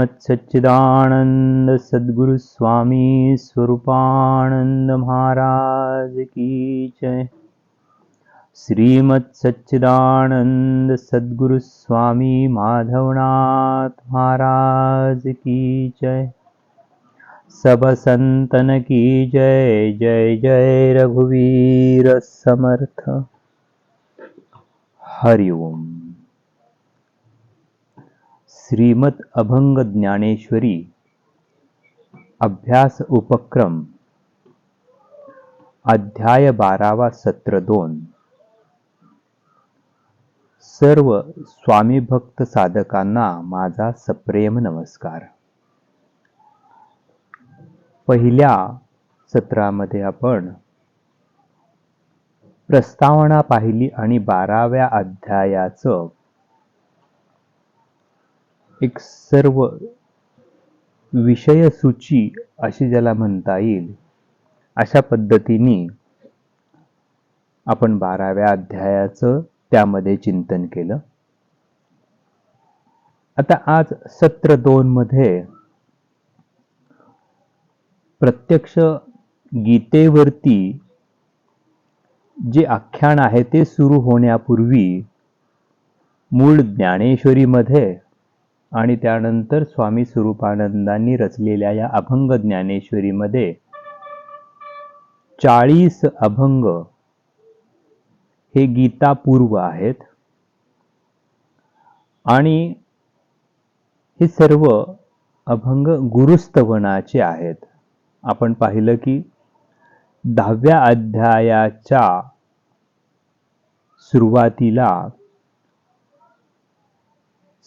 श्रीमत्सच्चिदानंद सद्गुरु स्वामी स्वरूपानंद महाराज की जय। श्रीमत्सच्चिदानंद सद्गुरु स्वामी माधवनाथ महाराज की जय। सब संतन की जय जय जय रघुवीर समर्थ। हरिओम श्रीमत अभंग ज्ञानेश्वरी अभ्यास उपक्रम अध्याय बारावा सत्र दोन. सर्व स्वामी भक्त साधकांना माझा सप्रेम नमस्कार. पहिल्या सत्रामध्ये आपण प्रस्तावना पाहिली आणि बाराव्या अध्यायाचं एक सर्व विषय सूची अशी ज्याला म्हणता येईल अशा पद्धतीने आपण बाराव्या अध्यायाचं त्यामध्ये चिंतन केलं. आता आज सत्र दोन मध्ये प्रत्यक्ष गीतेवरती जे आख्यान आहे ते सुरू होण्यापूर्वी मूळ ज्ञानेश्वरीमध्ये आणि त्यानंतर स्वामी स्वरूपानंदांनी रचलेल्या या अभंग ज्ञानेश्वरीमध्ये चाळीस अभंग हे गीतापूर्व आहेत. आणि हे सर्व अभंग गुरुस्तवनाचे आहेत. आपण पाहिलं की दहाव्या अध्यायाच्या सुरुवातीला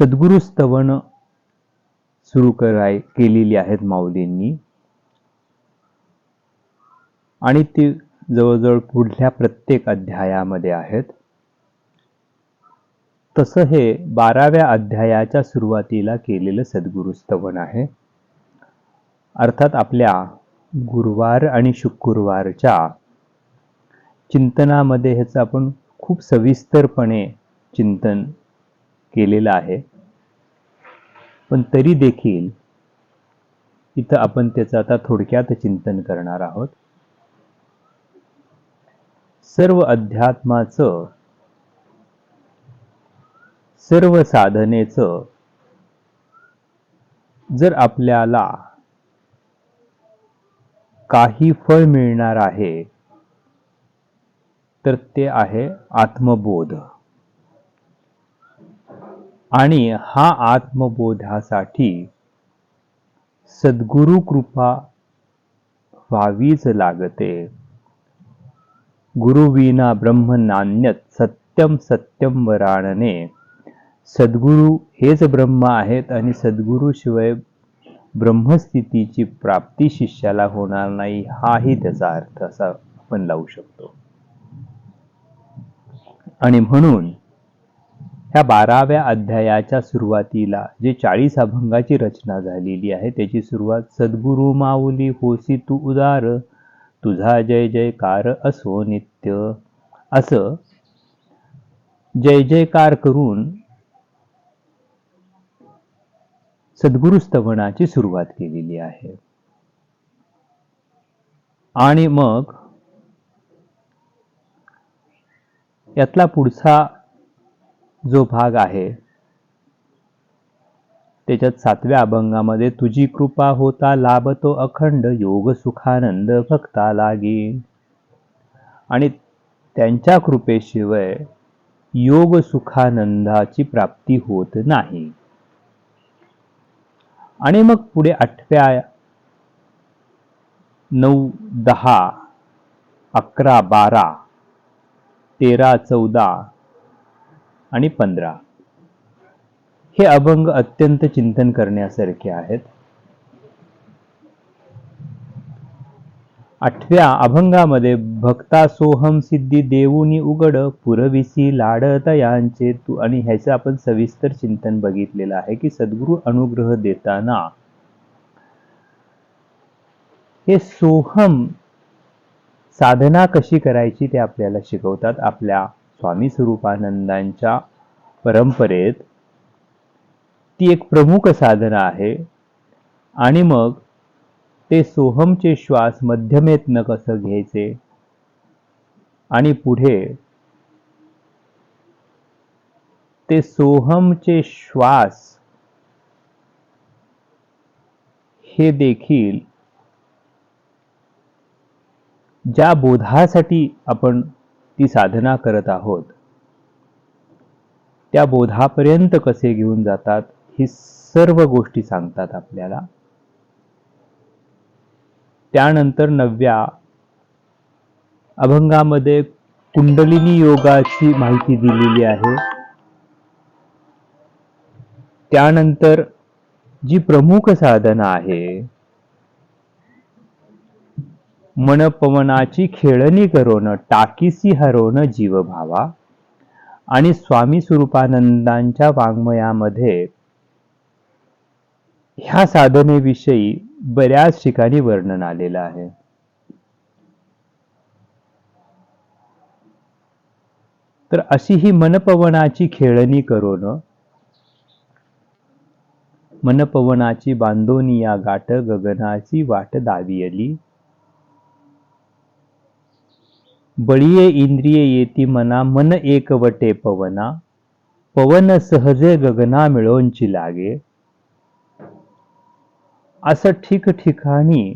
सद्गुरुस्तवन सुरू कराय केलेली आहेत माऊलींनी. आणि ती जवळजवळ पुढल्या प्रत्येक अध्यायामध्ये आहेत. तसं हे बाराव्या अध्यायाच्या सुरुवातीला केलेलं सद्गुरुस्तवन आहे. अर्थात आपल्या गुरुवार आणि शुक्रवारच्या चिंतनामध्ये ह्याचं आपण खूप सविस्तरपणे चिंतन केलेलं आहे. पण तरी देखील इथं आपण त्याचं आता थोडक्यात चिंतन करणार आहोत. सर्व अध्यात्माचं सर्व साधनेचं जर आपल्याला काही फळ मिळणार आहे तर ते आहे आत्मबोध. आणि हा आत्मबोधासाठी सद्गुरु कृपा व्हावीच लागते. गुरुविना ब्रह्म नान्यत सत्यम सत्यम वराणने. सद्गुरु हेच ब्रह्म आहेत आणि सद्गुरूशिवाय ब्रह्मस्थितीची प्राप्ती शिष्याला होणार नाही हाही त्याचा अर्थ असा आपण लावू शकतो. आणि म्हणून ह्या बाराव्या अध्यायाच्या सुरुवातीला जे चाळीस अभंगाची रचना झालेली आहे त्याची सुरुवात सद्गुरु माऊली होसी तू उदार तुझा जय जयकार असो नित्य. असं जय जयकार करून सद्गुरुस्तवनाची सुरुवात केलेली आहे. आणि मग यातला पुढचा जो भाग आहे त्याच्यात सातव्या अभंगामध्ये तुझी कृपा होता लाभतो अखंड योग सुखानंद भक्ता लागी आणि त्यांच्या कृपेशिवाय योग सुखानंदाची प्राप्ती होत नाही. आणि मग पुढे आठव्या नऊ दहा अकरा बारा तेरा चौदा आणि पंधरा. हे अभंग अत्यंत चिंतन करण्यासारखे आहेत. आठव्या अभंगामध्ये भक्ता सोहम सिद्धी देऊनी उघड पुरविसी लाडत यांचे तू आणि ह्याचं आपण सविस्तर चिंतन बघितलेलं आहे की सद्गुरु अनुग्रह देताना. हे सोहम साधना कशी करायची ते आपल्याला शिकवतात. आपल्या स्वामी स्वरूपानंदांच्या परंपरेत ती एक प्रमुख साधना आहे. आणि मग ते सोहमचे श्वास मध्यमेतनं कसं घ्यायचे? आणि पुढे ते सोहमचे श्वास हे देखील ज्या बोधासाठी आपण ती साधना करत आहोत. त्या बोधापर्यंत कसे घेऊन जातात ही सर्व गोष्टी सांगतात आपल्याला. त्यानंतर नवव्या अभंगामध्ये कुंडलिनी योगाची माहिती दिलेली आहे. त्यानंतर जी प्रमुख साधना आहे मनपवनाची खेळणी करोन टाकीसी हरवण जीव भावा आणि स्वामी स्वरूपानंदांच्या वाङ्मयामध्ये ह्या साधनेविषयी बऱ्याच ठिकाणी वर्णन आलेलं आहे. तर अशी ही मनपवनाची खेळणी करोन मनपवनाची बांधोनी या गाठ गगनाची वाट दावियली. बळीये इंद्रिये येती मना मन एकवटे पवना पवन सहजे गगना मिळोंची लागे. असं ठिकठिकाणी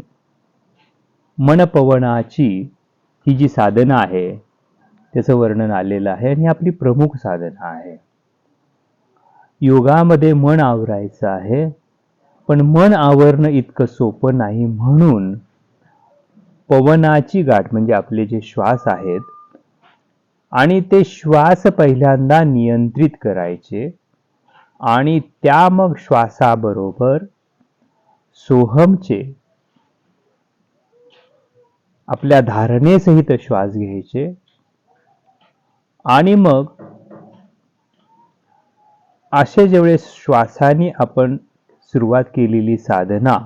मनपवनाची ही जी साधना आहे त्याचं वर्णन आलेलं आहे आणि आपली प्रमुख साधना आहे. योगामध्ये मन आवरायचं आहे पण मन आवरणं इतकं सोपं नाही म्हणून पवनाची गाठ म्हणजे आपले जे श्वास आहेत आणि ते श्वास पहिल्यांदा नियंत्रित करायचे आणि त्या मग श्वासाबरोबर सोहमचे आपल्या धारणेसहित श्वास घ्यायचे आणि मग असे जेवढे श्वासाने आपण सुरुवात केलेली साधना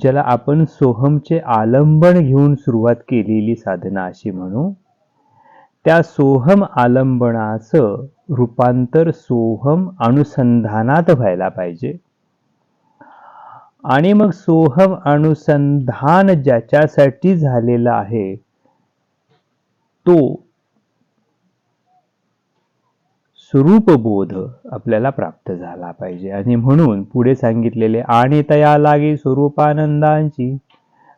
ज्याला आपण सोहमचे आलंबन घेऊन सुरुवात केलेली साधना अशी म्हणू. त्या सोहम आलंबनाचं रूपांतर सोहम अनुसंधानात व्हायला पाहिजे. आणि मग सोहम अनुसंधान ज्याच्यासाठी झालेलं आहे तो स्वरूपबोध आपल्याला प्राप्त झाला पाहिजे. आणि म्हणून पुढे सांगितलेले आणि तया लागे स्वरूपानंदांची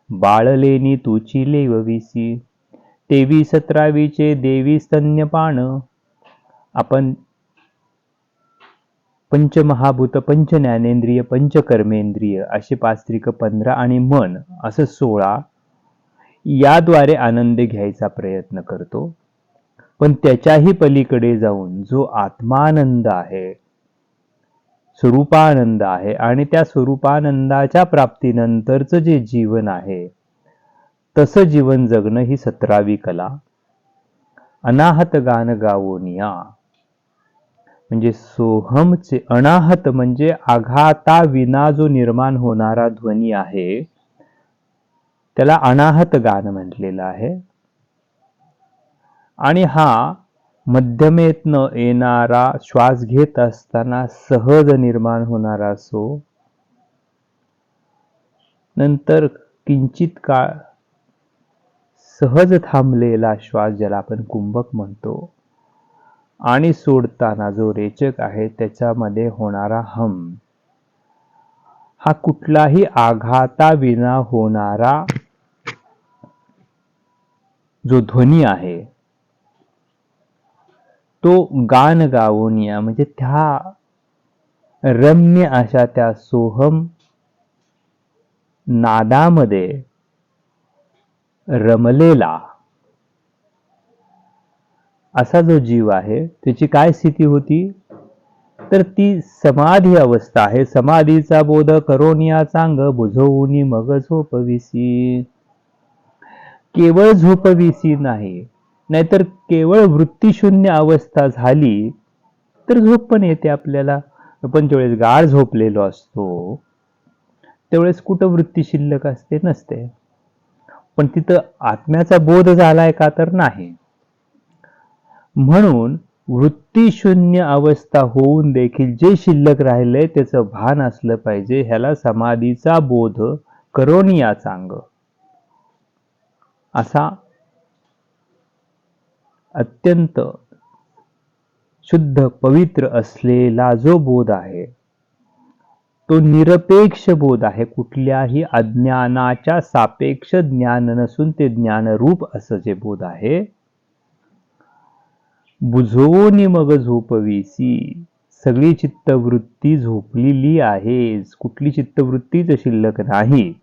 बाळलेनी तुची लेवविसी तेवी सतरावीचे देवी स्तन्यपान आपण पंचमहाभूत पंच ज्ञानेंद्रिय पंचकर्मेंद्रिय असे पास्त्रिक पंधरा आणि मन असं सोळा याद्वारे आनंद घ्यायचा प्रयत्न करतो. पण त्याच्याही पलीकडे जाऊन जो आत्मानंद आहे स्वरूपानंद आहे आणि त्या स्वरूपानंदाच्या प्राप्तीनंतरचं जे जीवन आहे तसं जीवन जगणं ही सतरावी कला. अनाहत गान गावोनिया म्हणजे सोहमचे अनाहत म्हणजे आघाता विना जो निर्माण होणारा ध्वनी आहे त्याला अनाहत गान म्हटलेलं आहे. आणि हा मध्यमेतनं येणारा श्वास घेत असताना सहज निर्माण होणारा असो. नंतर किंचित काळ सहज थांबलेला श्वास ज्याला आपण कुंभक म्हणतो आणि सोडताना जो रेचक आहे त्याच्यामध्ये होणारा हम हा कुठलाही आघाता विना होणारा जो ध्वनी आहे तो गान या. म्हणजे त्या रम्य अशा त्या सोहम नादामध्ये रमलेला असा जो जीव आहे त्याची काय स्थिती होती? तर ती समाधी अवस्था आहे. समाधीचा बोध करोनिया चांग बुझवून मग झोपविसी. केवळ झोपविसी नाही नाहीतर केवळ वृत्तीशून्य अवस्था झाली तर झोप पण येते आपल्याला. आपण ज्यावेळेस गाढ झोपलेलो असतो त्यावेळेस कुठं वृत्ती शिल्लक असते? नसते. पण तिथं आत्म्याचा बोध झालाय का तर नाही. म्हणून वृत्तीशून्य अवस्था होऊन देखील जे शिल्लक राहिलंय त्याचं भान असलं पाहिजे. ह्याला समाधीचा बोध करून या चांग असा अत्यंत शुद्ध पवित्र असलेला जो बोध आहे तो निरपेक्ष बोध आहे. कुठल्याही अज्ञानाच्या सापेक्ष ज्ञान नसून ते ज्ञानरूप असं जे बोध आहे बुझवून मग झोपवीसी. सगळी चित्तवृत्ती झोपलेली आहे. कुठली चित्तवृत्तीच शिल्लक नाही.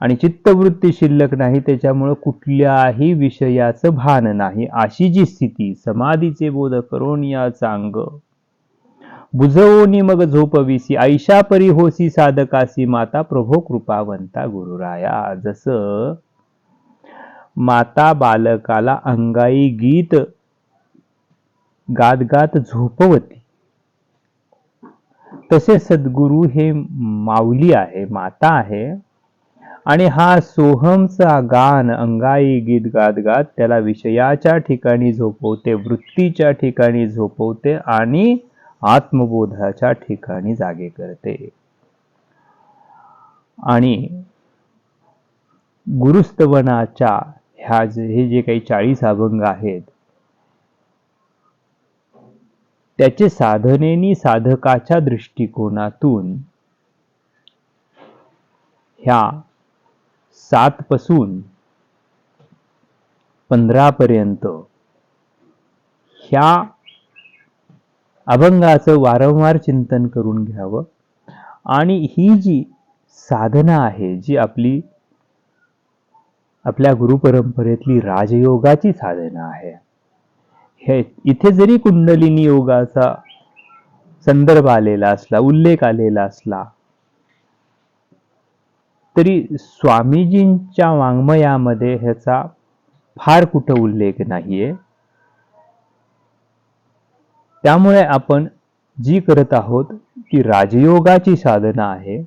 आणि चित्तवृत्ती शिल्लक नाही त्याच्यामुळं कुठल्याही विषयाचं भान नाही. अशी जी स्थिती समाधीचे बोध करून या चांग. बुजवोनी मग झोपविसी ऐशा परी होसी साधकासी माता प्रभो कृपावंता गुरुराया. जसं माता बालकाला अंगाई गीत गात गात झोपवती तसे सद्गुरु हे माऊली आहे माता आहे. आणि हा सोहमचा गान अंगाई गीत गात गात त्याला विषयाच्या ठिकाणी झोपवते वृत्तीच्या ठिकाणी झोपवते आणि आत्मबोधाच्या ठिकाणी जागे करते. आणि गुरुस्तवनाच्या ह्या जे हे जे काही चाळीस अभंग आहेत त्याचे साधनेनी साधकाच्या दृष्टिकोनातून ह्या सात पासून पंधरा पर्यंत. ह्या अभंगाचं वारंवार चिंतन करून घ्यावं. आणि ही जी साधना आहे जी आपली आपल्या गुरुपरंपरेतली राजयोगाची साधना आहे. हे इथे जरी कुंडलिनी योगाचा संदर्भ आलेला असला उल्लेख आलेला असला तरी स्वामीजींच्या वाङ्मयामध्ये ह्याचा फार कुठं उल्लेख नाहीये. त्यामुळे आपण जी करत आहोत ती राजयोगाची साधना आहे.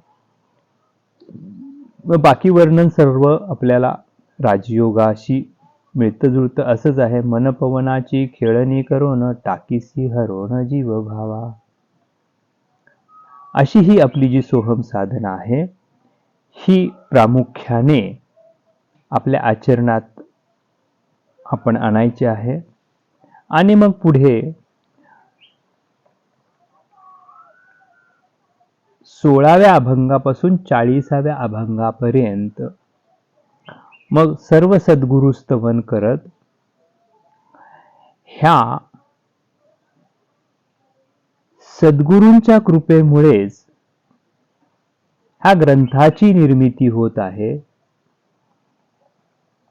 व बाकी वर्णन सर्व आपल्याला राजयोगाशी मिळतं जुळतं असंच आहे. मनपवनाची खेळणी करून टाकीसी हरोण जीव भावा अशी ही आपली जी सोहम साधना आहे. ही प्रामुख्याने आपल्या आचरणात आपण आणायची आहे. आणि मग पुढे सोळाव्या अभंगापासून चाळीसाव्या अभंगापर्यंत मग सर्व सद्गुरु स्तवन करत ह्या सद्गुरूंच्या कृपेमुळेच ह्या ग्रंथाची निर्मिती होत आहे.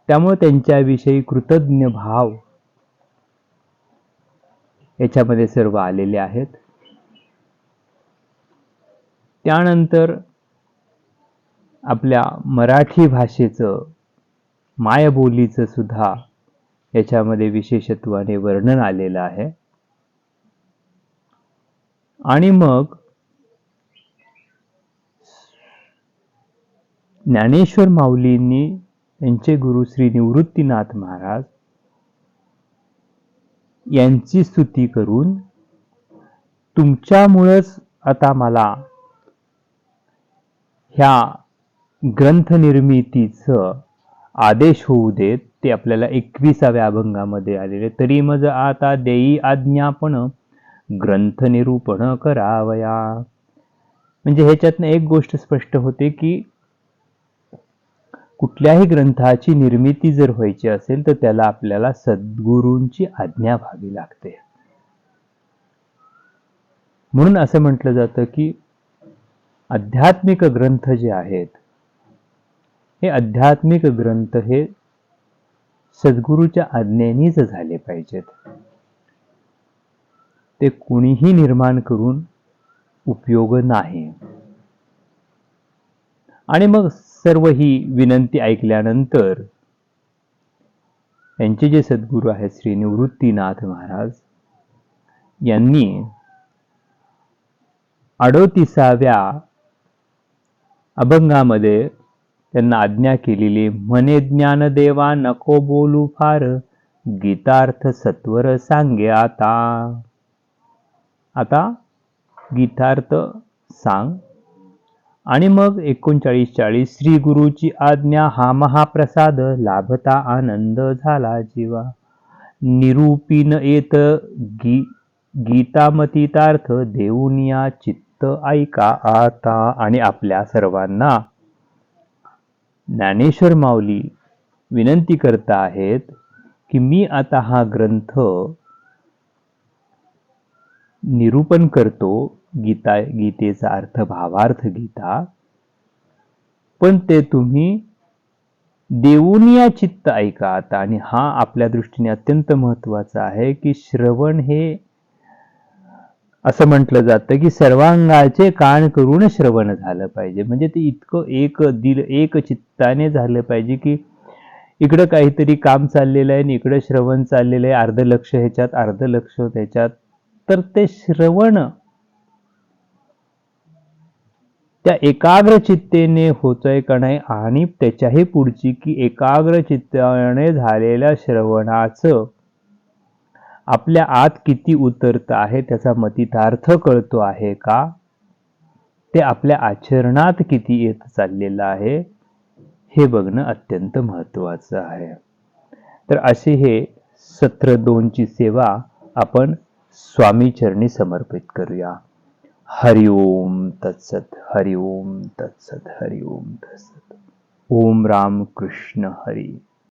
त्यामुळे त्यांच्याविषयी कृतज्ञ भाव याच्यामध्ये सर्व आलेले आहेत. त्यानंतर आपल्या मराठी भाषेचं मायबोलीचं सुद्धा याच्यामध्ये विशेषत्वाने वर्णन आलेलं आहे. आणि मग ज्ञानेश्वर माऊलींनी त्यांचे गुरु श्री निवृत्तीनाथ महाराज यांची स्तुती करून तुमच्यामुळंच आता मला ह्या ग्रंथनिर्मितीचं आदेश होऊ देत ते आपल्याला एकविसाव्या अभंगामध्ये आलेले. तरी मज आता देई आज्ञापण ग्रंथ निरूपण करावया. म्हणजे ह्याच्यातनं एक गोष्ट स्पष्ट होते की कुठल्याही ग्रंथाची निर्मिती जर व्हायची असेल तर त्याला आपल्याला सद्गुरूंची आज्ञा व्हावी लागते. म्हणून असं म्हटलं जातं की आध्यात्मिक ग्रंथ जे आहेत हे आध्यात्मिक ग्रंथ हे सद्गुरूच्या आज्ञेनीच झाले पाहिजेत. ते कुणीही निर्माण करून उपयोग नाही. आणि मग सर्व ही विनंती ऐकल्यानंतर त्यांचे जे सद्गुरू आहेत श्री निवृत्तीनाथ महाराज यांनी अडोतीसाव्या अभंगामध्ये त्यांना आज्ञा केलेली म्हणे ज्ञानदेवा नको बोलू फार गीतार्थ सत्वर सांगे आता. आता गीतार्थ सांग आणि मग एकोणचाळीस चाळीस श्री गुरुची आज्ञा हा महाप्रसाद लाभता आनंद झाला जीवा. निरूपिन येत गी गीतामतीतार्थ देऊन या चित्त ऐका आता आणि आपल्या सर्वांना. ज्ञानेश्वर माऊली विनंती करत आहेत की मी आता हा ग्रंथ निरूपण करतो गीता गीतेचा अर्थ भावार्थ गीता. पण ते तुम्ही देऊन या चित्त ऐका आता. आणि हा आपल्या दृष्टीने अत्यंत महत्त्वाचा आहे की श्रवण हे असं म्हटलं जातं की सर्वांगाचे कान करून श्रवण झालं पाहिजे. म्हणजे ते इतकं एक दिल एक चित्ताने झालं पाहिजे की इकडं काहीतरी काम चाललेलं आहे आणि इकडं श्रवण चाललेलं आहे. अर्ध लक्ष ह्याच्यात अर्ध लक्ष त्याच्यात. तर ते श्रवण त्या एकाग्र चित्तेने होतोय का नाही आणि त्याच्याही पुढची की एकाग्र चित्ताने झालेल्या श्रवणाचं आपल्या आत किती उतरत आहे त्याचा मतितार्थ कळतो आहे का? ते आपल्या आचरणात किती येत चाललेलं आहे? हे बघणं अत्यंत महत्त्वाचं आहे. तर असे हे सत्र दोनची सेवा आपण स्वामी चरणी समर्पित करूया. हरिओम तत्सत हरिओम तत्सत हरिओम तत्सत। ओम राम कृष्ण हरी।